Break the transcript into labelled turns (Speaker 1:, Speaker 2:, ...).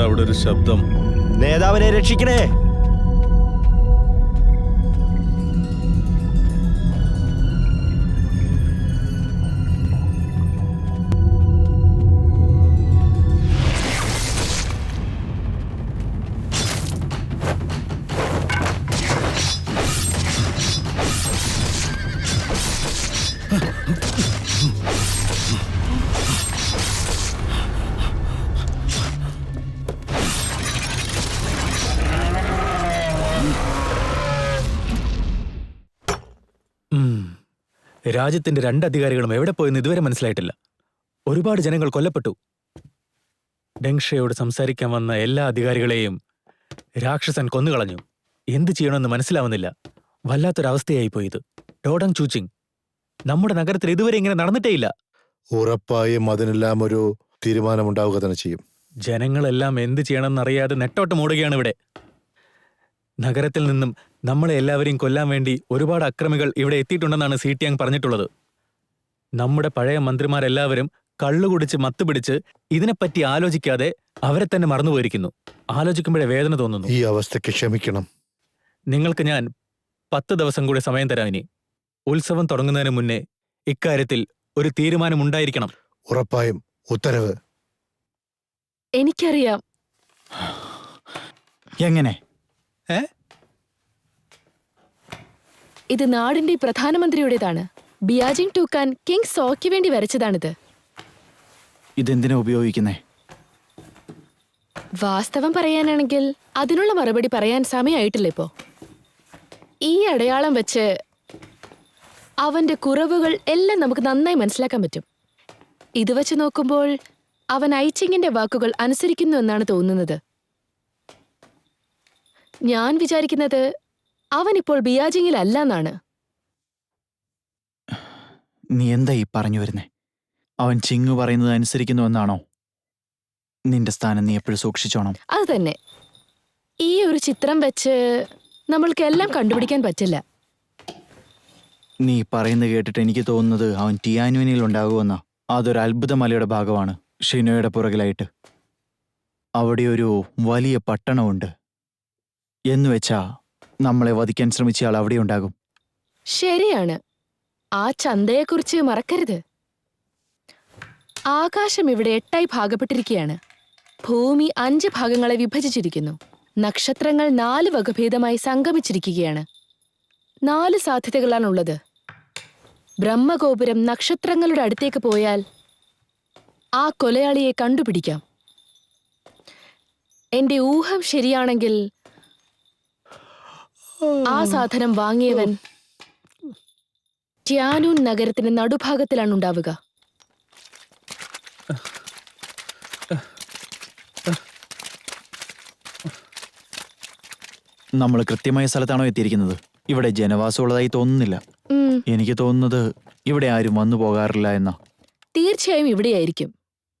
Speaker 1: അവിടെ ഒരു ശബ്ദം.
Speaker 2: നേതാവിനെ രക്ഷിക്കണേ.
Speaker 3: രാജ്യത്തിന്റെ രണ്ട് അധികാരികളും എവിടെ പോയെന്ന് ഇതുവരെ മനസ്സിലായിട്ടില്ല. ഒരുപാട് ജനങ്ങൾ കൊല്ലപ്പെട്ടു. ഡെങ്ഷയോട് സംസാരിക്കാൻ വന്ന എല്ലാ അധികാരികളെയും രാക്ഷസൻ കൊന്നുകളഞ്ഞു. എന്ത് ചെയ്യണമെന്ന് മനസ്സിലാവുന്നില്ല. വല്ലാത്തൊരവസ്ഥയായി പോയത് ടോഡങ് ചൂച്ചിങ് നമ്മുടെ നഗരത്തിൽ ഇതുവരെ ഇങ്ങനെ നടന്നിട്ടേയില്ല.
Speaker 4: ഉറപ്പായും അതിനെല്ലാം ഒരു തീരുമാനമുണ്ടാവുക തന്നെ ചെയ്യും.
Speaker 3: ജനങ്ങളെല്ലാം എന്ത് ചെയ്യണമെന്നറിയാതെ നെട്ടോട്ടം ഓടുകയാണ് ഇവിടെ. നഗരത്തിൽ നിന്നും നമ്മളെ എല്ലാവരെയും കൊല്ലാൻ വേണ്ടി ഒരുപാട് അക്രമികൾ ഇവിടെ എത്തിയിട്ടുണ്ടെന്നാണ് സി ടി അങ് പറഞ്ഞിട്ടുള്ളത്. നമ്മുടെ പഴയ മന്ത്രിമാരെല്ലാവരും കള്ളുകുടിച്ച് മത്തുപിടിച്ച് ഇതിനെപ്പറ്റി ആലോചിക്കാതെ അവരെ തന്നെ മറന്നുപോയിരിക്കുന്നു ആലോചിക്കുമ്പോഴേ വേദന തോന്നുന്നു.
Speaker 4: ഈ അവസ്ഥയ്ക്ക് ക്ഷമിക്കണം.
Speaker 3: നിങ്ങൾക്ക് ഞാൻ പത്ത് ദിവസം കൂടി സമയം തരാം ഇനി. ഉത്സവം തുടങ്ങുന്നതിന് മുന്നേ ഇക്കാര്യത്തിൽ ഒരു തീരുമാനമുണ്ടായിരിക്കണം.
Speaker 4: ഉറപ്പായും. ഉത്തരവ്.
Speaker 5: എനിക്കറിയാം.
Speaker 6: എങ്ങനെ?
Speaker 5: ഇത് നാടിന്റെ പ്രധാനമന്ത്രിയുടേതാണ്. ബിയാജിങ് ടൂക്കാൻ കിങ് സോയ്ക്ക് വേണ്ടി വരച്ചതാണിത്.
Speaker 6: ഇതെന്തിനാ ഉപയോഗിക്കുന്നേ?
Speaker 5: വാസ്തവം പറയാനാണെങ്കിൽ അതിനുള്ള മറുപടി പറയാൻ സമയമായിട്ടില്ല ഇപ്പോ. ഈ അടയാളം വെച്ച് അവന്റെ കുറവുകൾ എല്ലാം നമുക്ക് നന്നായി മനസ്സിലാക്കാൻ പറ്റും. ഇത് വെച്ച് നോക്കുമ്പോൾ അവൻ ഐച്ചിങ്ങിന്റെ വാക്കുകൾ അനുസരിക്കുന്നു എന്നാണ് തോന്നുന്നത്. ഞാൻ വിചാരിക്കുന്നത് അവൻ ഇപ്പോൾ ബിയാജിങ്ങിലല്ല എന്നാണ്
Speaker 6: നീ എന്താ ഈ പറഞ്ഞു വരുന്നേ? അവൻ ചിങ്ങു പറയുന്നത് അനുസരിക്കുന്നു എന്നാണോ നിന്റെ സ്ഥാനം നീ എപ്പോഴും സൂക്ഷിച്ചോണം.
Speaker 5: അത് തന്നെ ഈ ഒരു ചിത്രം വെച്ച് നമ്മൾക്ക് എല്ലാം കണ്ടുപിടിക്കാൻ പറ്റില്ല.
Speaker 6: നീ പറയുന്നത് കേട്ടിട്ട് എനിക്ക് തോന്നുന്നത് അവൻ ടിയാനുവിനിൽ ഉണ്ടാകുമെന്ന. അതൊരു അത്ഭുത മലയുടെ ഭാഗമാണ് ഷിനോയുടെ പുറകിലായിട്ട്. അവിടെ ഒരു വലിയ പട്ടണമുണ്ട്. എന്നുവെച്ചാ നമ്മളെ വധിക്കാൻ ശ്രമിച്ചയാൾ അവിടെ ഉണ്ടാകും.
Speaker 5: ശരിയാണ്. ആ ചന്തയെക്കുറിച്ച് മറക്കരുത്. ആകാശം ഇവിടെ എട്ടായി ഭാഗപ്പെട്ടിരിക്കുകയാണ് ഭൂമി അഞ്ച് ഭാഗങ്ങളെ വിഭജിച്ചിരിക്കുന്നു. നക്ഷത്രങ്ങൾ നാല് വകഭേദമായി സംഗമിച്ചിരിക്കുകയാണ്. നാല് സാധ്യതകളാണുള്ളത്. ബ്രഹ്മഗോപുരം നക്ഷത്രങ്ങളുടെ അടുത്തേക്ക് പോയാൽ ആ കൊലയാളിയെ കണ്ടുപിടിക്കാം. എന്റെ ഊഹം ശരിയാണെങ്കിൽ ആ സാധനം വാങ്ങിയവൻ ട്യാനൂൻ നഗരത്തിന്റെ നടുഭാഗത്തിലാണ് ഉണ്ടാവുക.
Speaker 6: നമ്മൾ കൃത്യമായ സ്ഥലത്താണോ എത്തിയിരിക്കുന്നത്? ഇവിടെ ജനവാസമുള്ളതായി തോന്നുന്നില്ല. എനിക്ക് തോന്നുന്നത് ഇവിടെ ആരും വന്നു പോകാറില്ല എന്നാ.
Speaker 5: തീർച്ചയായും ഇവിടെയായിരിക്കും.